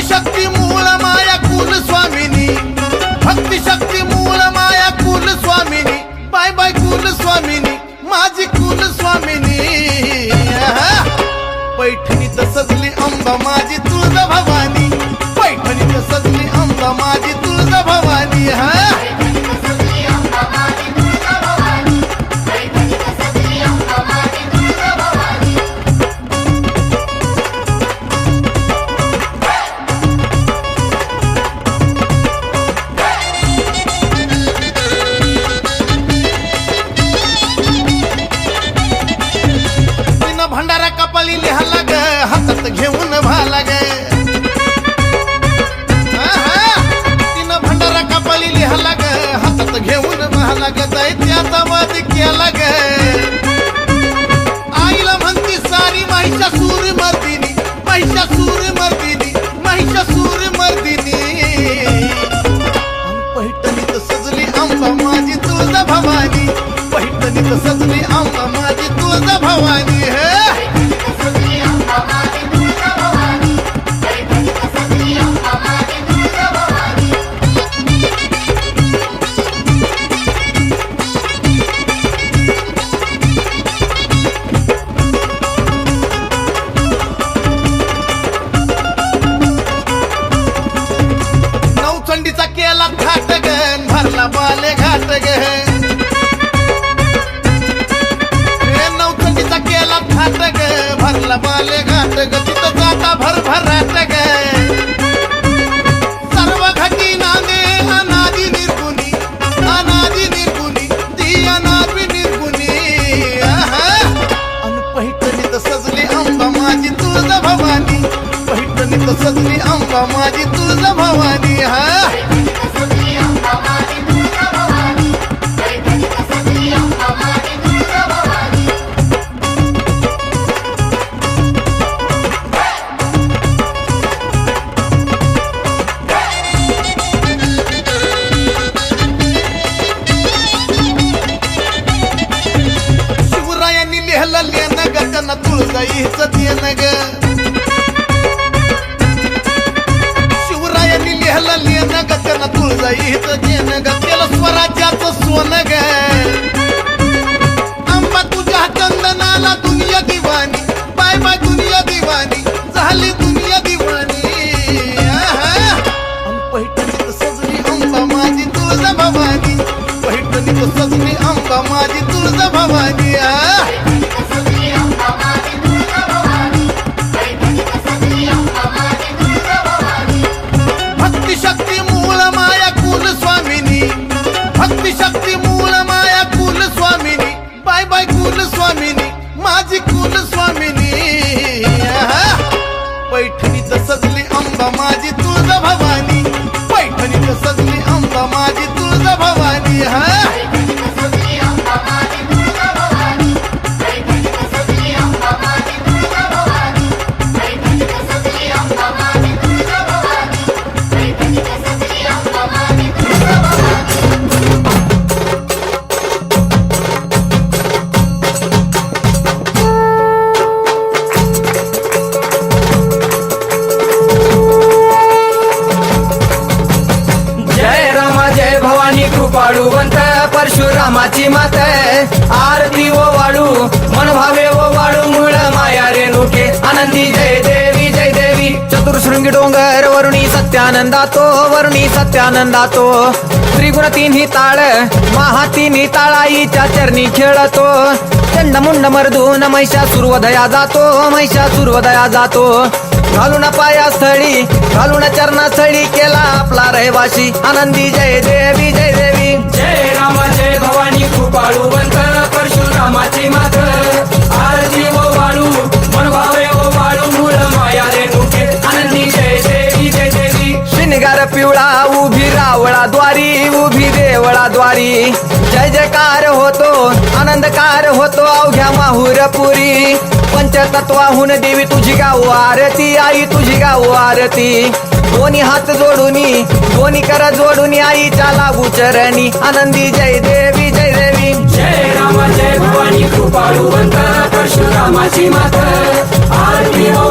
भक्ती शक्ती मूळ माया कुल स्वामिनी. भक्ती शक्ती माया कुल स्वामिनी. Bye bye कुल स्वामिनी. माझी कुल स्वामिनी. पैठणी सजली अंबा माझी तू सजली अंबा माझी तुळजा भवानी. बाले घाट ग तिथं जाता भर भराट सजली अंबा माझी तुळजा भवानी पैठणीत सजली अंबा माझी रामाची मात आरती ओ वाळू मन भावे ओ वाळू मुळ माया रेणुके आनंदी जय देवी जय देवी. चतुर्शृंगी डोंगर वरुणी सत्यानंदातो वरुणी सत्यानंदातो. त्रिगुण तिन्ही ताळ महा तिन्ही ताळाईच्या चरणी खेळतो. चंड मुंड मर्दून महिषा सुरवदया जातो महिषा सुरवदया जातो. घालून पाया स्थळी घालून चरणा स्थळी केला आपला रहिवाशी आनंदी जय देवी जय देवी. जय जयकार होतो आनंदकार होतो अवघ्या माहुरपुरी. पंचतत्वाहून देवी तुझी गाव आरती आई तुझी गाव आरती. दोन्ही हात जोडूनी दोन्ही कर जोडून आईच्या लागू चरणी. आनंदी जय देवी जय देवी. जय राम जय भवानी कृपाळू परशुरामाची माता. आरती हो,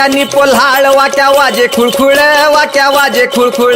आणि पोल्हाळ वाट्या वाजे खुळखुळ वाट्या वाजे खुळखुळ.